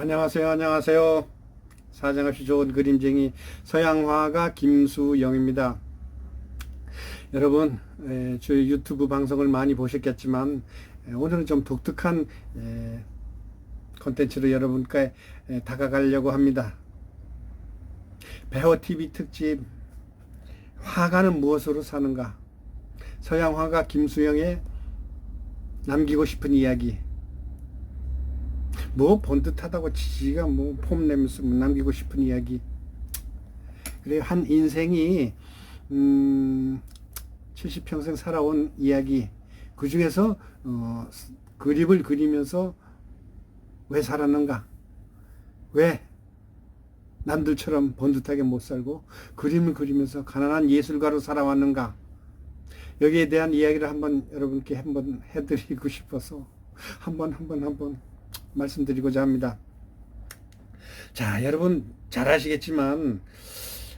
안녕하세요. 안녕하세요. 사정없이 좋은 그림쟁이 서양화가 김수영입니다. 여러분, 에, 저희 유튜브 방송을 많이 보셨겠지만 에, 오늘은 좀 독특한 에, 콘텐츠로 여러분께 에, 다가가려고 합니다. 배워 TV 특집 화가는 무엇으로 사는가? 서양화가 김수영의 남기고 싶은 이야기 뭐 본듯하다고 지가 뭐 폼 내면서 뭐 남기고 싶은 이야기. 그래 한 인생이 음 70평생 살아온 이야기. 그 중에서 어 그림을 그리면서 왜 살았는가? 왜 남들처럼 번듯하게 못 살고 그림을 그리면서 가난한 예술가로 살아왔는가? 여기에 대한 이야기를 한번 여러분께 한번 해드리고 싶어서 한번 한번 한번 말씀드리고자 합니다. 자, 여러분 잘 아시겠지만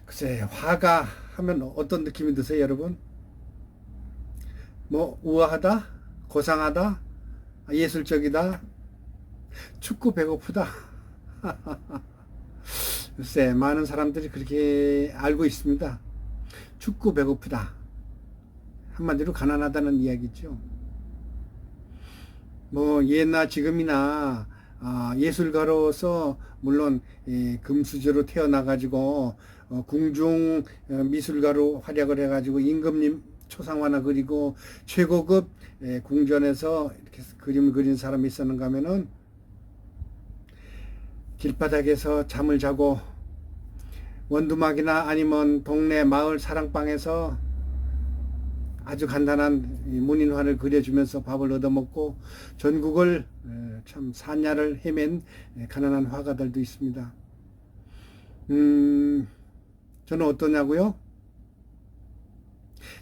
글쎄 화가 하면 어떤 느낌이 드세요, 여러분? 뭐 우아하다, 고상하다, 예술적이다, 춥고 배고프다. 글쎄 많은 사람들이 그렇게 알고 있습니다. 춥고 배고프다. 한마디로 가난하다는 이야기죠. 뭐 예나 지금이나 아, 예술가로서 물론 예, 금수저로 태어나가지고 어, 궁중 어, 미술가로 활약을 해가지고 임금님 초상화나 그리고 최고급 예, 궁전에서 이렇게 그림을 그린 사람이 있었는가 하면은 길바닥에서 잠을 자고 원두막이나 아니면 동네 마을 사랑방에서 아주 간단한 이 문인화를 그려주면서 밥을 얻어먹고 전국을 에, 참 산야를 헤맨 에, 가난한 화가들도 있습니다. 음, 저는 어떠냐고요?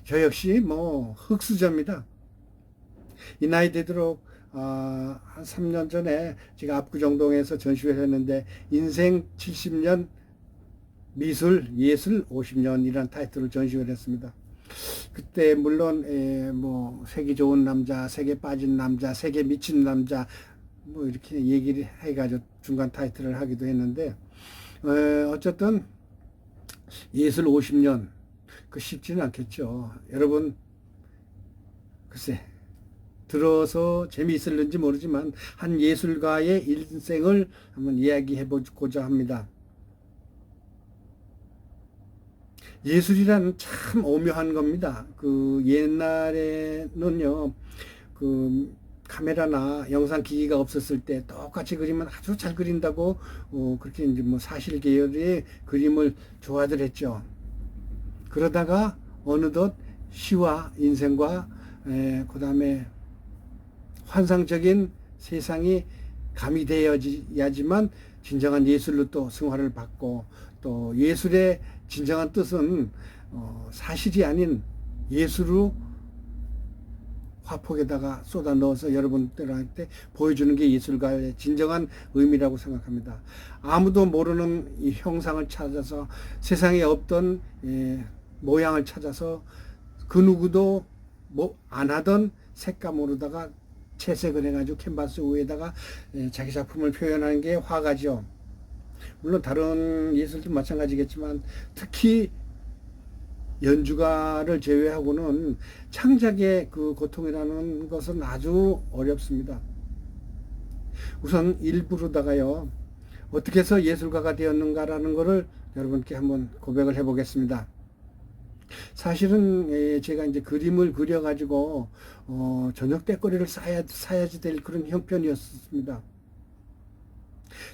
저 역시 뭐 흑수저입니다. 이 나이 되도록 아, 한 3년 전에 제가 압구정동에서 전시회를 했는데 인생 70년 미술 예술 50년이라는 타이틀을 전시회를 했습니다. 그때 물론 에, 뭐 색이 좋은 남자, 색에 빠진 남자, 색에 미친 남자 뭐 이렇게 얘기를 해가지고 중간 타이틀을 하기도 했는데 에, 어쨌든 예술 50년 그 쉽지는 않겠죠. 여러분 글쎄 들어서 재미있을는지 모르지만 한 예술가의 일생을 한번 이야기해 보고자 합니다. 예술이란 참 오묘한 겁니다. 그 옛날에는요, 그 카메라나 영상 기기가 없었을 때 똑같이 그리면 아주 잘 그린다고 어, 그렇게 이제 뭐 사실 계열의 그림을 좋아들 했죠. 그러다가 어느덧 시와 인생과 에, 그다음에 환상적인 세상이 가미되어야지만 진정한 예술로 또 승화를 받고 또 예술의 진정한 뜻은 어, 사실이 아닌 예술로 화폭에다가 쏟아 넣어서 여러분들한테 보여주는 게 예술가의 진정한 의미라고 생각합니다. 아무도 모르는 이 형상을 찾아서 세상에 없던 예, 모양을 찾아서 그 누구도 뭐 안 하던 색감으로다가 채색을 해가지고 캔버스 위에다가 예, 자기 작품을 표현하는 게 화가죠. 물론 다른 예술도 마찬가지겠지만 특히 연주가를 제외하고는 창작의 그 고통이라는 것은 아주 어렵습니다. 우선 일부로다가요, 어떻게 해서 예술가가 되었는가라는 것을 여러분께 한번 고백을 해보겠습니다. 사실은 예, 제가 이제 그림을 그려가지고 어, 저녁 때거리를 사야, 사야지 될 그런 형편이었습니다.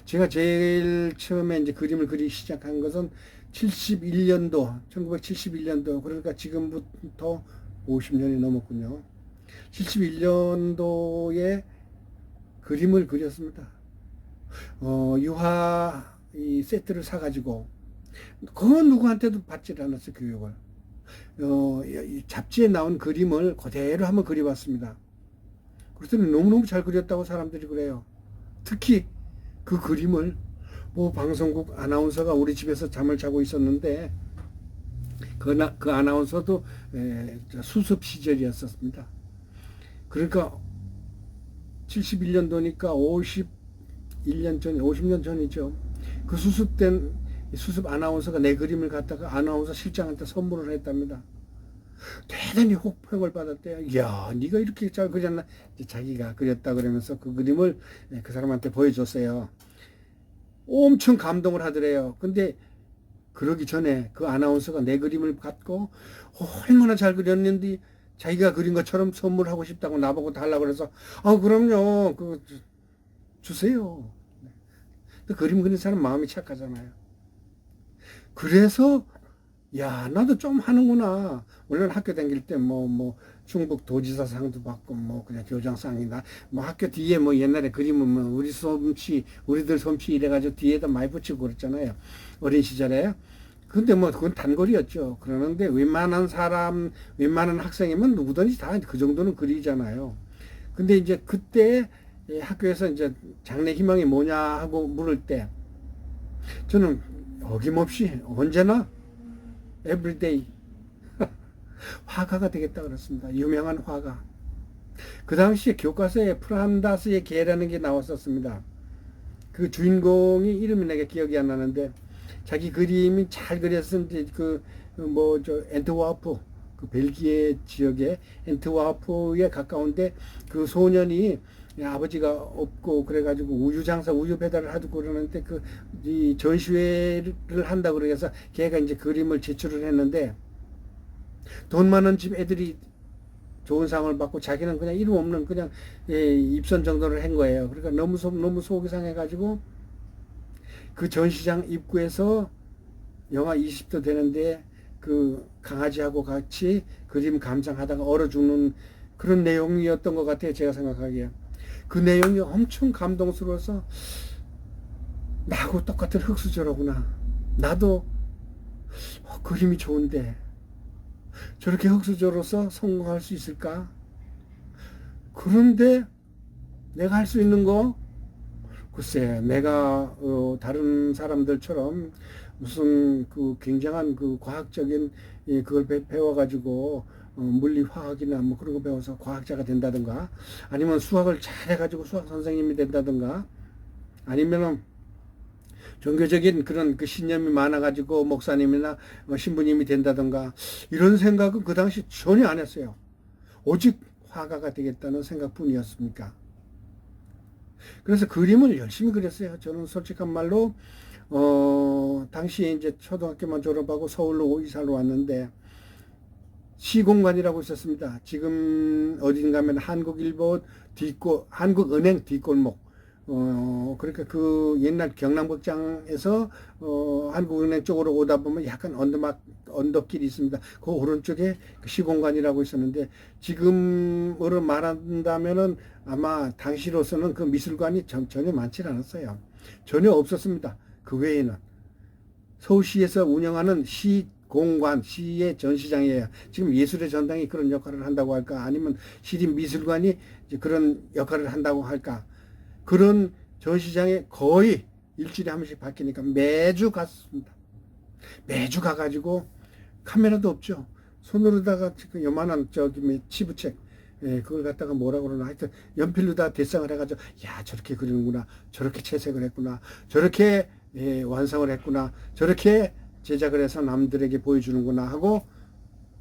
제가 제일 처음에 이제 그림을 그리기 시작한 것은 71년도, 1971년도, 그러니까 지금부터 50년이 넘었군요. 71년도에 그림을 그렸습니다. 어, 유화 이 세트를 사가지고, 그 누구한테도 받지 않았어요, 교육을. 어, 이 잡지에 나온 그림을 그대로 한번 그려봤습니다. 그랬더니 너무너무 잘 그렸다고 사람들이 그래요. 특히 그 그림을 뭐 방송국 아나운서가 우리 집에서 잠을 자고 있었는데 그, 나, 그 아나운서도 에, 수습 시절이었습니다. 그러니까 71년도니까 1년 전, 50년 전이죠. 그 수습된 수습 아나운서가 내 그림을 갖다가 아나운서 실장한테 선물을 했답니다. 대단히 호평을 받았대요. 이야, 네가 이렇게 잘 그렸나? 자기가 그렸다 그러면서 그 그림을 예, 그 사람한테 보여줬어요. 엄청 감동을 하더래요. 근데 그러기 전에 그 아나운서가 내 그림을 갖고 얼마나 잘 그렸는지 자기가 그린 것처럼 선물하고 싶다고 나보고 달라고 그래서 아 그럼요 그 주- 주세요. 근데 그림 그리는 사람 마음이 착하잖아요. 그래서 야 나도 좀 하는구나. 물론 학교 다닐 때 뭐뭐 충북 도지사 상도 받고 뭐 그냥 교장상이나 뭐 학교 뒤에 뭐 옛날에 그림은 뭐 우리 솜씨 우리들 솜씨 이래가지고 뒤에다 많이 붙이고 그랬잖아요. 어린 시절에. 근데 뭐 그건 단골이었죠. 그러는데 웬만한 사람, 웬만한 학생이면 누구든지 다 그 정도는 그리잖아요. 근데 이제 그때 예, 학교에서 이제 장래 희망이 뭐냐 하고 물을 때 저는 어김없이 언제나 에브리데이 화가가 되겠다 그랬습니다. 유명한 화가. 그 당시에 교과서에 프란다스의 개라는 게 나왔었습니다. 그 주인공이 이름이 내가 기억이 안 나는데 자기 그림이 잘 그렸는데 그뭐 저 엔트와프 그 벨기에 지역의 엔트와프에 가까운데 그 소년이 아버지가 없고 그래가지고 우유 장사 우유 배달을 하고 그러는데 그 이 전시회를 한다 고 그래서 걔가 이제 그림을 제출을 했는데 돈 많은 집 애들이 좋은 상을 받고 자기는 그냥 이름 없는 그냥 예, 입선 정도를 한 거예요. 그러니까 너무 속 너무 속이 상해가지고 그 전시장 입구에서 영하 20도 되는데 그 강아지하고 같이 그림 감상하다가 얼어 죽는 그런 내용이었던 것 같아요. 제가 생각하기에. 그 내용이 엄청 감동스러워서 나하고 똑같은 흙수저로구나. 나도 어, 그림이 좋은데 저렇게 흙수저로서 성공할 수 있을까? 그런데 내가 할 수 있는 거 글쎄 내가 어, 다른 사람들처럼 무슨 그 굉장한 그 과학적인 예, 그걸 배, 배워가지고 어, 물리 화학이나 뭐 그런 거 배워서 과학자가 된다든가 아니면 수학을 잘해가지고 수학 선생님이 된다든가 아니면은 종교적인 그런 그 신념이 많아가지고 목사님이나 뭐 신부님이 된다든가 이런 생각은 그 당시 전혀 안 했어요. 오직 화가가 되겠다는 생각뿐이었습니까? 그래서 그림을 열심히 그렸어요. 저는 솔직한 말로 어 당시에 이제 초등학교만 졸업하고 서울로 이사를 왔는데 시공간이라고 있었습니다. 지금 어딘가 하면 한국일보 뒷골 한국은행 뒷골목 어 그러니까 그 옛날 경남극장에서 어 한국은행 쪽으로 오다 보면 약간 언덕막 언덕길이 있습니다. 그 오른쪽에 그 시공간이라고 있었는데 지금으로 말한다면은 아마 당시로서는 그 미술관이 전, 전혀 많지 않았어요. 전혀 없었습니다. 그 외에는 서울시에서 운영하는 시 공관, 시의 전시장이에요. 지금 예술의 전당이 그런 역할을 한다고 할까? 아니면 시립 미술관이 이제 그런 역할을 한다고 할까? 그런 전시장에 거의 일주일에 한 번씩 바뀌니까 매주 갔습니다. 매주 가가지고 카메라도 없죠. 손으로다가 그 요만한 저기 뭐 치부책 예, 그걸 갖다가 뭐라 그러나 하여튼 연필로 다 대상을 해가지고 야 저렇게 그리는구나 저렇게 채색을 했구나 저렇게 예, 완성을 했구나 저렇게 제작을 해서 남들에게 보여주는구나 하고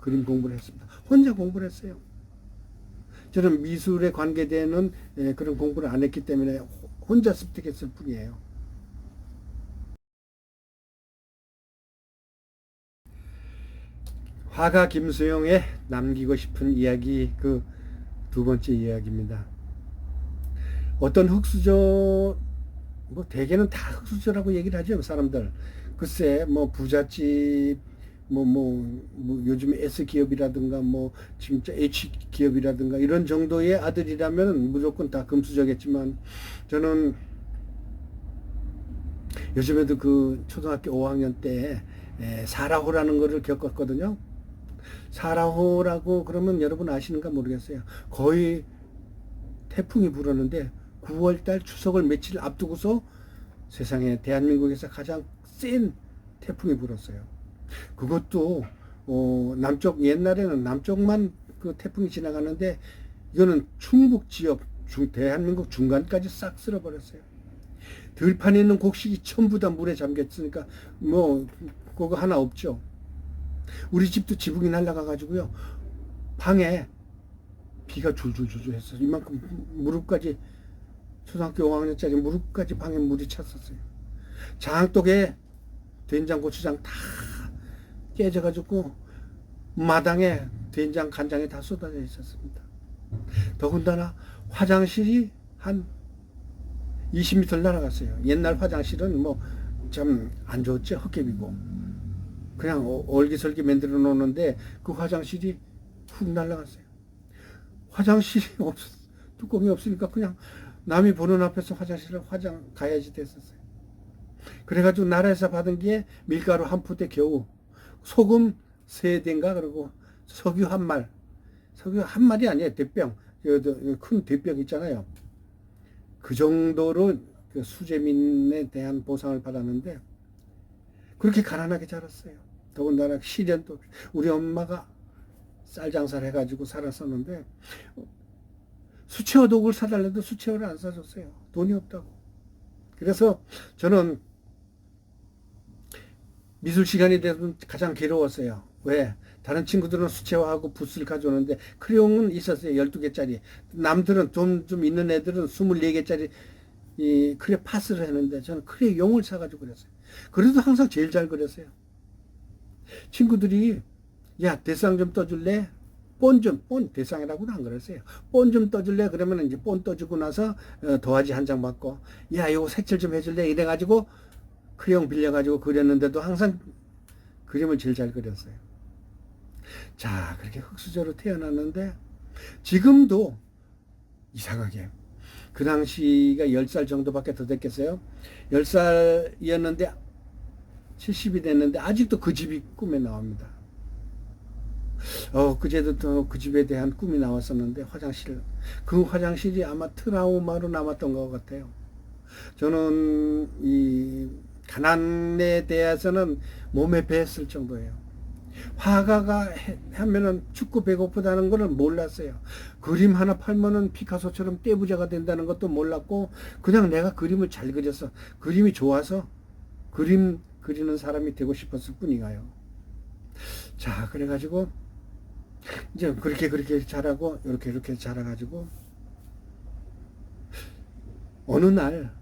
그림 공부를 했습니다. 혼자 공부를 했어요. 저는 미술에 관계되는 예, 그런 공부를 안 했기 때문에 호- 혼자 습득했을 뿐이에요. 화가 김수영의 남기고 싶은 이야기 그 두 번째 이야기입니다. 어떤 흙수저 뭐 대개는 다 흙수저라고 얘기를 하죠 사람들. 글쎄 뭐 부잣집 뭐뭐 뭐 요즘 S 기업이라든가 뭐 진짜 H 기업이라든가 이런 정도의 아들이라면 무조건 다 금수저겠지만 저는 요즘에도 그 초등학교 5학년 때 에, 사라호라는 거를 겪었거든요. 사라호라고 그러면 여러분 아시는가 모르겠어요. 거의 태풍이 불었는데 9월달 추석을 며칠 앞두고서 세상에 대한민국에서 가장 센 태풍이 불었어요. 그것도 어, 남쪽 옛날에는 남쪽만 그 태풍이 지나가는데 이거는 충북 지역 중, 대한민국 중간까지 싹 쓸어버렸어요. 들판에 있는 곡식이 전부 다 물에 잠겼으니까 뭐 그거 하나 없죠. 우리 집도 지붕이 날라가 가지고요. 방에 비가 줄줄줄줄 했어요. 이만큼 무릎까지 초등학교 5학년짜리 무릎까지 방에 물이 찼었어요. 장독에 된장 고추장 다 깨져가지고 마당에 된장 간장이 다 쏟아져 있었습니다. 더군다나 화장실이 한 20m 날아갔어요. 옛날 화장실은 뭐 참 안 좋았죠. 헛개비고. 그냥 어- 얼기설기 만들어 놓는데 그 화장실이 훅 날아갔어요. 화장실이 없, 뚜껑이 없으니까 그냥 남이 보는 앞에서 화장실을 화장 가야지 됐었어요. 그래가지고 나라에서 받은 게 밀가루 한 푸대 겨우 소금 세 대인가 그리고 석유 한 말, 석유 한 말이 아니에요 대병 그, 그, 큰 대병 있잖아요. 그 정도로 그 수재민에 대한 보상을 받았는데 그렇게 가난하게 자랐어요. 더군다나 시련도. 우리 엄마가 쌀 장사를 해가지고 살았었는데 수채화 독을 사달래도 수채화를 안 사줬어요. 돈이 없다고. 그래서 저는 미술 시간이 되면 가장 괴로웠어요. 왜? 다른 친구들은 수채화하고 붓을 가져오는데 크레용은 있었어요. 12개짜리. 남들은 좀, 좀 있는 애들은 24개짜리 이 크레 파스를 했는데 저는 크레용을 사가지고 그랬어요. 그래도 항상 제일 잘 그렸어요. 친구들이 야 대상 좀 떠줄래? 본 좀, 본 대상이라고는 안 그랬어요. 본 좀 떠줄래? 그러면 이제 본 떠주고 나서 어, 도화지 한 장 받고 야 이거 색칠 좀 해줄래? 이래가지고 크레용 빌려가지고 그렸는데도 항상 그림을 제일 잘 그렸어요. 자 그렇게 흑수저로 태어났는데 지금도 이상하게 그 당시가 10살 정도밖에 더 됐겠어요. 10살이었는데 70이 됐는데 아직도 그 집이 꿈에 나옵니다. 어, 그제도 또 그 집에 대한 꿈이 나왔었는데 화장실 그 화장실이 아마 트라우마로 남았던 것 같아요. 저는 이 가난에 대해서는 몸에 배했을 정도예요. 화가가 해- 하면은 죽고 배고프다는 거는 몰랐어요. 그림 하나 팔면은 피카소처럼 떼부자가 된다는 것도 몰랐고 그냥 내가 그림을 잘 그려서 그림이 좋아서 그림 그리는 사람이 되고 싶었을 뿐이가요. 자, 그래가지고 이제 그렇게 그렇게 자라고 이렇게 이렇게 자라가지고 어느 날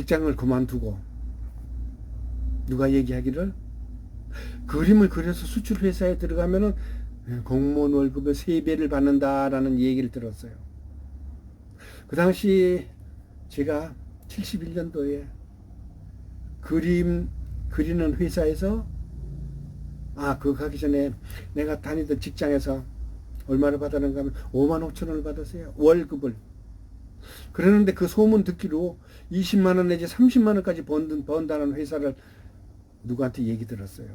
직장을 그만두고 누가 얘기하기를 그림을 그려서 수출 회사에 들어가면은 공무원 월급의 세 배를 받는다라는 얘기를 들었어요. 그 당시 제가 71년도에 그림 그리는 회사에서 아, 그거 가기 전에 내가 다니던 직장에서 얼마를 받았는가 하면 5만 5천 원을 받았어요. 월급을. 그러는데 그 소문 듣기로 20만 원 내지 30만 원까지 번, 번다는 회사를 누구한테 얘기 들었어요.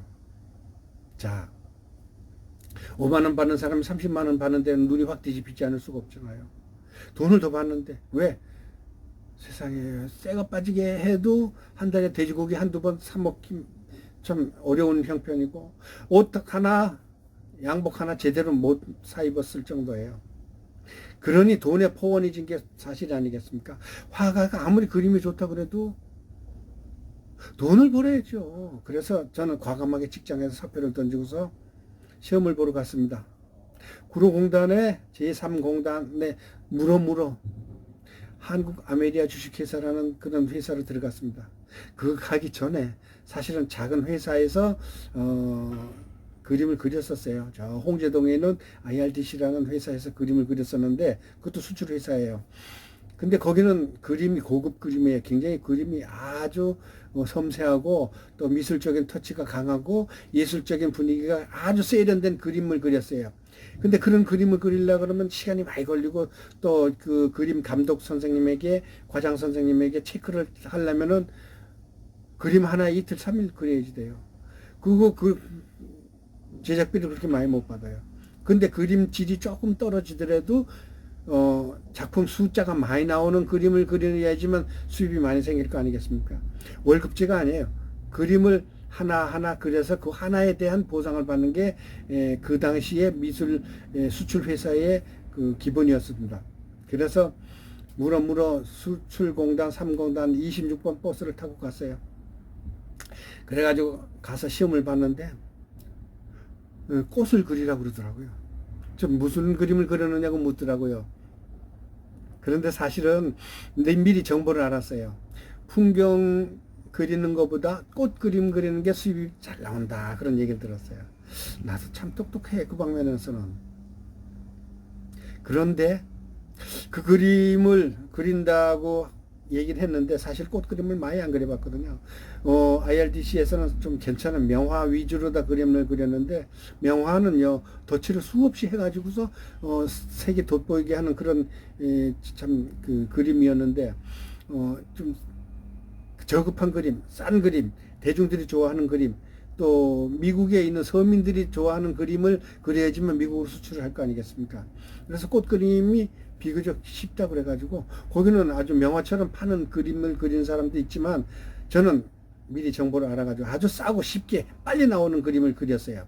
자, 5만 원 받는 사람이 30만 원 받는데 눈이 확 뒤집히지 않을 수가 없잖아요. 돈을 더 받는데 왜? 세상에 쇠가 빠지게 해도 한 달에 돼지고기 한두 번 사 먹기 참 어려운 형편이고 옷 하나 양복 하나 제대로 못 사 입었을 정도예요. 그러니 돈에 포원해진 게 사실 아니겠습니까? 화가가 아무리 그림이 좋다 그래도 돈을 벌어야죠. 그래서 저는 과감하게 직장에서 사표를 던지고서 시험을 보러 갔습니다. 구로공단의 제3공단에 물어 물어 한국 아메리아 주식회사라는 그런 회사로 들어갔습니다. 그 가기 전에 사실은 작은 회사에서 어, 그림을 그렸었어요. 저 홍제동에 있는 IRDC라는 회사에서 그림을 그렸었는데 그것도 수출 회사예요. 근데 거기는 그림이 고급 그림이에요. 굉장히 그림이 아주 어, 섬세하고 또 미술적인 터치가 강하고 예술적인 분위기가 아주 세련된 그림을 그렸어요. 근데 그런 그림을 그리려 그러면 시간이 많이 걸리고 또 그 그림 감독 선생님에게 과장 선생님에게 체크를 하려면은 그림 하나 이틀 삼일 그려야지 돼요. 그거 그 제작비를 그렇게 많이 못 받아요. 근데 그림 질이 조금 떨어지더라도 어 작품 숫자가 많이 나오는 그림을 그려야지만 수입이 많이 생길 거 아니겠습니까? 월급제가 아니에요. 그림을 하나하나 그려서 그 하나에 대한 보상을 받는 게 그 당시에 미술 에, 수출 회사의 그 기본이었습니다. 그래서 물어 수출공단 3공단 26번 버스를 타고 갔어요. 그래가지고 가서 시험을 봤는데 어, 꽃을 그리라고 그러더라고요. 좀 무슨 그림을 그리느냐고 묻더라고요. 그런데 사실은 내 미리 정보를 알았어요. 풍경 그리는 것보다 꽃 그림 그리는 게 수입이 잘 나온다. 그런 얘기를 들었어요. 나도 참 똑똑해. 그 방면에서는. 그런데 그 그림을 그린다고 얘기를 했는데 사실 꽃 그림을 많이 안 그려봤거든요. 어, IRDC에서는 좀 괜찮은 명화 위주로 다 그림을 그렸는데 명화는요 덧칠을 수없이 해가지고서 어, 색이 돋보이게 하는 그런 참 그 그림이었는데 어, 좀 저급한 그림, 싼 그림, 대중들이 좋아하는 그림, 또 미국에 있는 서민들이 좋아하는 그림을 그려야지만 미국으로 수출을 할 거 아니겠습니까? 그래서 꽃 그림이 비교적 쉽다 그래가지고 거기는 아주 명화처럼 파는 그림을 그리는 사람도 있지만 저는 미리 정보를 알아가지고 아주 싸고 쉽게 빨리 나오는 그림을 그렸어요.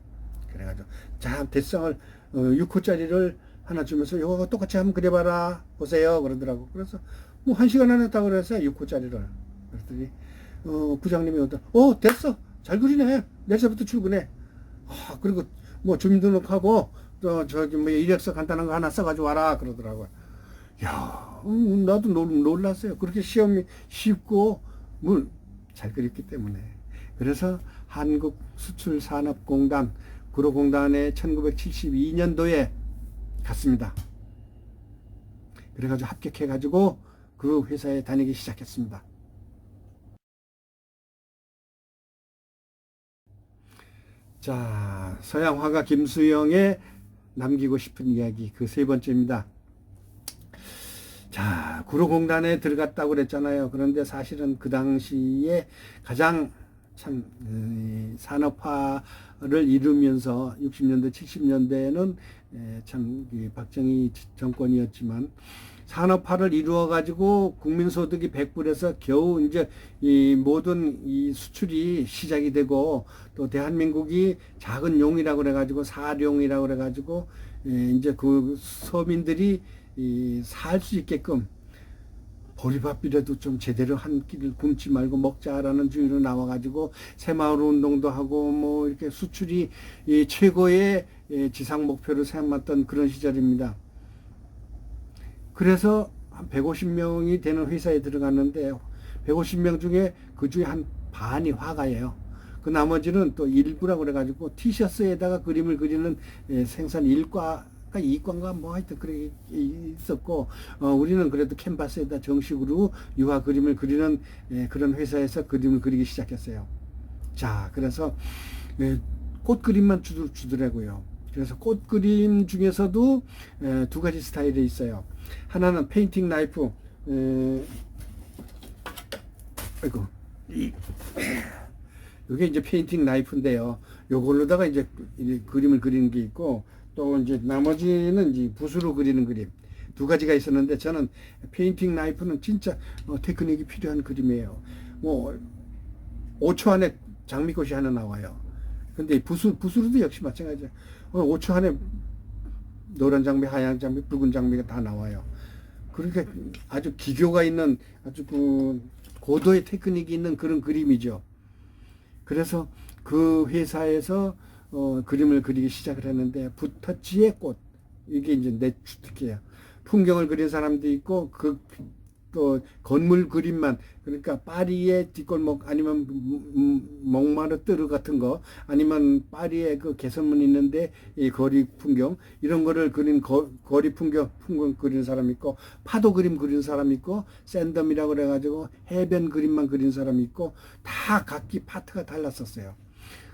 그래가지고 자 대상을 어, 6호짜리를 하나 주면서 이거 똑같이 한번 그려봐라 보세요 그러더라고. 그래서 뭐 한 시간 안에 다 그랬어요 6호짜리를. 그랬더니 어, 부장님이 오더 어 됐어 잘 그리네 내일부터 출근해. 아, 그리고 뭐 주민등록하고 또 저기 뭐 이력서 간단한 거 하나 써가지고 와라 그러더라고요. 야, 음, 나도 놀, 놀랐어요. 그렇게 시험이 쉽고 뭘 잘 그렸기 때문에. 그래서 한국 수출산업공단 구로공단에 1972년도에 갔습니다. 그래가지고 합격해가지고 그 회사에 다니기 시작했습니다. 자, 서양 화가 김수영의 남기고 싶은 이야기 그 세 번째입니다. 자, 구로공단에 들어갔다고 그랬잖아요. 그런데 사실은 그 당시에 가장 참 음, 산업화를 이루면서 60년대, 70년대에는 참 박정희 정권이었지만 산업화를 이루어 가지고 국민 소득이 100불에서 겨우 이제 이 모든 이 수출이 시작이 되고 또 대한민국이 작은 용이라고 그래 가지고 사룡이라고 그래 가지고 이제 그 서민들이 살 수 있게끔 보리밥이라도 좀 제대로 한 끼를 굶지 말고 먹자라는 주의로 나와가지고 새마을 운동도 하고 뭐 이렇게 수출이 최고의 지상 목표를 삼았던 그런 시절입니다. 그래서 한 150명이 되는 회사에 들어갔는데 150명 중에 그 중에 한 반이 화가예요. 그 나머지는 또 일부라고 그래가지고 티셔츠에다가 그림을 그리는 생산 일과 그러니까 이과인가 뭐 하여튼 그래 있었고 어, 우리는 그래도 캔버스에다 정식으로 유화 그림을 그리는 예, 그런 회사에서 그림을 그리기 시작했어요. 자, 그래서 예, 꽃 그림만 주더, 주더라고요. 그래서 꽃 그림 중에서도 예, 두 가지 스타일이 있어요. 하나는 페인팅 나이프. 에, 아이고 이, 이게 이제 페인팅 나이프인데요. 요걸로다가 이제 그림을 그리는 게 있고 또 이제 나머지는 이제 붓으로 그리는 그림 두 가지가 있었는데 저는 페인팅 나이프는 진짜 어, 테크닉이 필요한 그림이에요. 뭐 5초 안에 장미꽃이 하나 나와요. 근데 붓으, 붓으로도 역시 마찬가지예요. 5초 안에 노란 장미, 하얀 장미, 붉은 장미가 다 나와요. 그러니까 아주 기교가 있는 아주 그 고도의 테크닉이 있는 그런 그림이죠. 그래서 그 회사에서 어, 그림을 그리기 시작을 했는데 붓터치의 꽃 이게 이제 내 주특기예요. 풍경을 그린 사람도 있고 그 또 건물 그림만 그러니까 파리의 뒷골목 아니면 몽마르뜨르 같은 거 아니면 파리의 그 개선문 있는데 이 거리 풍경 이런 거를 그린 거, 거리 풍경 풍경 그리는 사람 있고 파도 그림 그리는 사람 있고 샌덤이라고 그래 가지고 해변 그림만 그린 사람 있고 다 각기 파트가 달랐었어요.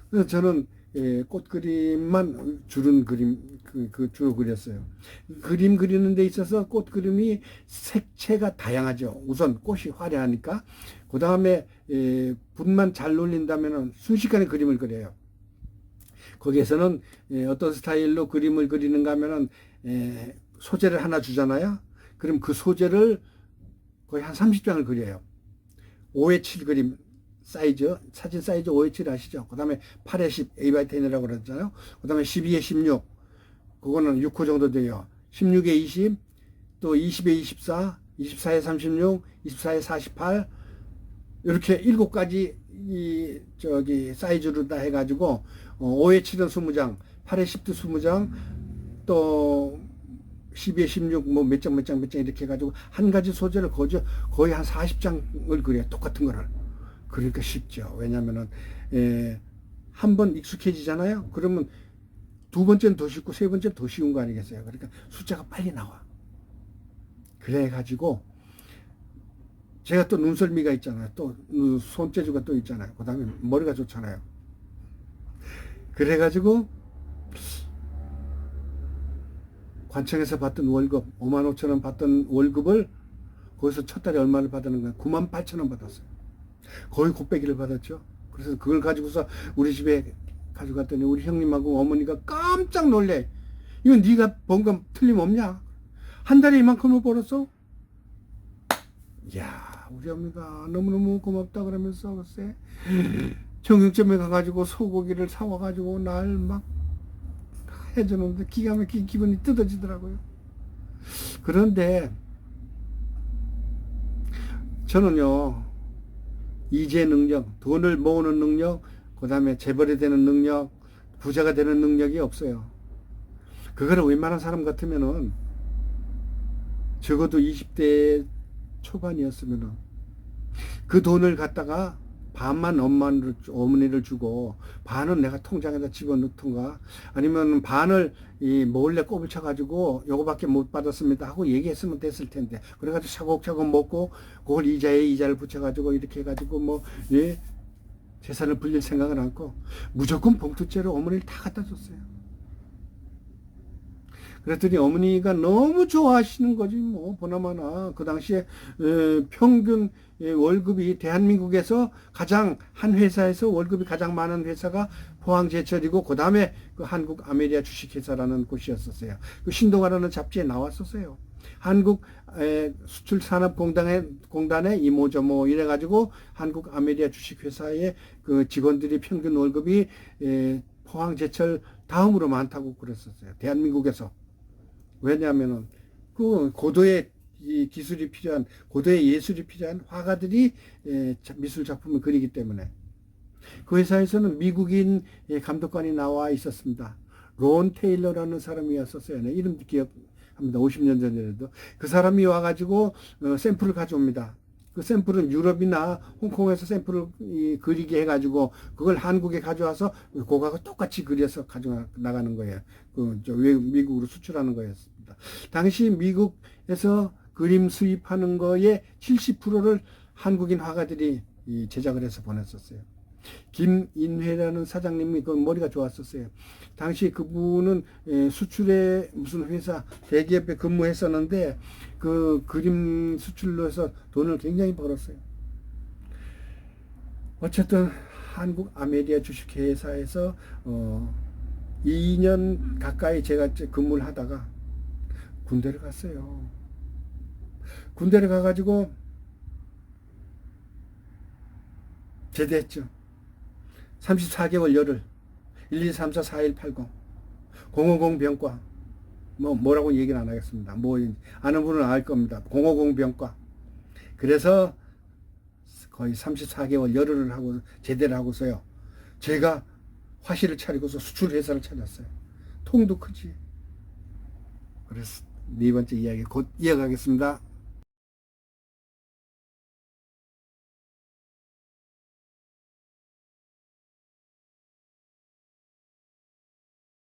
그래서 저는 예, 꽃 그림만 주른 그림 그, 그 주로 그렸어요. 그림 그리는 데 있어서 꽃 그림이 색채가 다양하죠. 우선 꽃이 화려하니까 그 다음에 예, 붓만 잘 놀린다면 순식간에 그림을 그려요. 거기에서는 예, 어떤 스타일로 그림을 그리는가 하면은 예, 소재를 하나 주잖아요. 그럼 그 소재를 거의 한 30장을 그려요. 5에 7 그림 사이즈, 사진 사이즈 5에 7 아시죠? 그 다음에 8에 10 A 바이 10이라고 그랬잖아요. 그 다음에 12에 16, 그거는 6호 정도 돼요. 16에 20, 또 20에 24, 24에 36, 24에 48 이렇게 일곱 가지 이 저기 사이즈로 다 해가지고 어, 5에 7은 20장, 8에 10도 20장, 또 12에 16 뭐 몇 장 몇 장 몇 장 이렇게 해가지고 한 가지 소재를 거의 거의 한 40장을 그려요 똑같은 거를 그러니까 쉽죠. 왜냐면은 에, 한번 익숙해지잖아요. 그러면 두 번째는 더 쉽고 세 번째는 더 쉬운 거 아니겠어요? 그러니까 숫자가 빨리 나와. 그래 가지고 제가 또 눈썰미가 있잖아요. 또 눈- 손재주가 또 있잖아요. 그 다음에 머리가 좋잖아요. 그래 가지고 관청에서 받던 월급 5만 5천 원 받던 월급을 거기서 첫 달에 얼마를 받는 거야? 9만 8천 원 받았어요. 거의 곱빼기를 받았죠. 그래서 그걸 가지고서 우리 집에 가져갔더니 우리 형님하고 어머니가 깜짝 놀래. 이건 네가 번 건 틀림없냐? 한 달에 이만큼을 벌었어? 이야, 우리 어머니가 너무너무 고맙다 그러면서 글쎄 정육점에 가가지고 소고기를 사와가지고 날 막 해주는데 기가 막히게 기분이 뜯어지더라고요. 그런데 저는요 이재 능력, 돈을 모으는 능력, 그 다음에 재벌이 되는 능력, 부자가 되는 능력이 없어요. 그거를 웬만한 사람 같으면은 적어도 20대 초반이었으면은 그 돈을 갖다가 반만 엄마를, 어머니를 주고 반은 내가 통장에다 집어넣던가 아니면 반을 이 몰래 꼽을 쳐가지고 요거밖에 못 받았습니다 하고 얘기했으면 됐을 텐데 그래가지고 차곡차곡 먹고 그걸 이자에 이자를 붙여 가지고 이렇게 해가지고 뭐 예, 재산을 불릴 생각은 않고 무조건 봉투째로 어머니를 다 갖다 줬어요. 그랬더니 어머니가 너무 좋아하시는 거지 뭐 보나마나 그 당시에 에, 평균 예, 월급이 대한민국에서 가장 한 회사에서 월급이 가장 많은 회사가 포항제철이고 그 다음에 그 한국 아메리아 주식회사라는 곳이었었어요. 그 신동아라는 잡지에 나왔었어요. 한국 에, 수출산업공단의 공단의 이모저모 이래가지고 한국 아메리아 주식회사의 그 직원들이 평균 월급이 에, 포항제철 다음으로 많다고 그랬었어요. 대한민국에서. 왜냐하면은 그 고도의 이 기술이 필요한 고도의 예술이 필요한 화가들이 에, 자- 미술 작품을 그리기 때문에 그 회사에서는 미국인 예, 감독관이 나와 있었습니다. 론 테일러라는 사람이 왔었어요. 네, 이름 기억합니다. 50년 전이라도 그 사람이 와가지고 어, 샘플을 가져옵니다. 그 샘플은 유럽이나 홍콩에서 샘플을 이, 그리게 해가지고 그걸 한국에 가져와서 그거하고 똑같이 그려서 가져나가는 거예요. 그 미국으로 수출하는 거였습니다. 당시 미국에서 그림 수입하는 거의 70%를 한국인 화가들이 이 제작을 해서 보냈었어요. 김인회라는 사장님이 그 머리가 좋았었어요. 당시 그분은 에, 수출의 무슨 회사 대기업에 근무했었는데 그 그림 수출로 해서 돈을 굉장히 벌었어요. 어쨌든 한국 아메리아 주식회사에서 어 2년 가까이 제가 근무를 하다가 군대를 갔어요. 군대를 가가지고 제대했죠. 34개월 열흘 1, 2, 3, 4, 4, 1, 8, 0 050 병과 뭐 뭐라고 얘기는 안 하겠습니다. 뭐 아는 분은 알 겁니다. 050 병과 그래서 거의 34개월 열흘을 하고 제대를 하고서요. 제가 화실을 차리고서 수출 회사를 차렸어요. 통도 크지. 그래서 네 번째 이야기 곧 이어가겠습니다.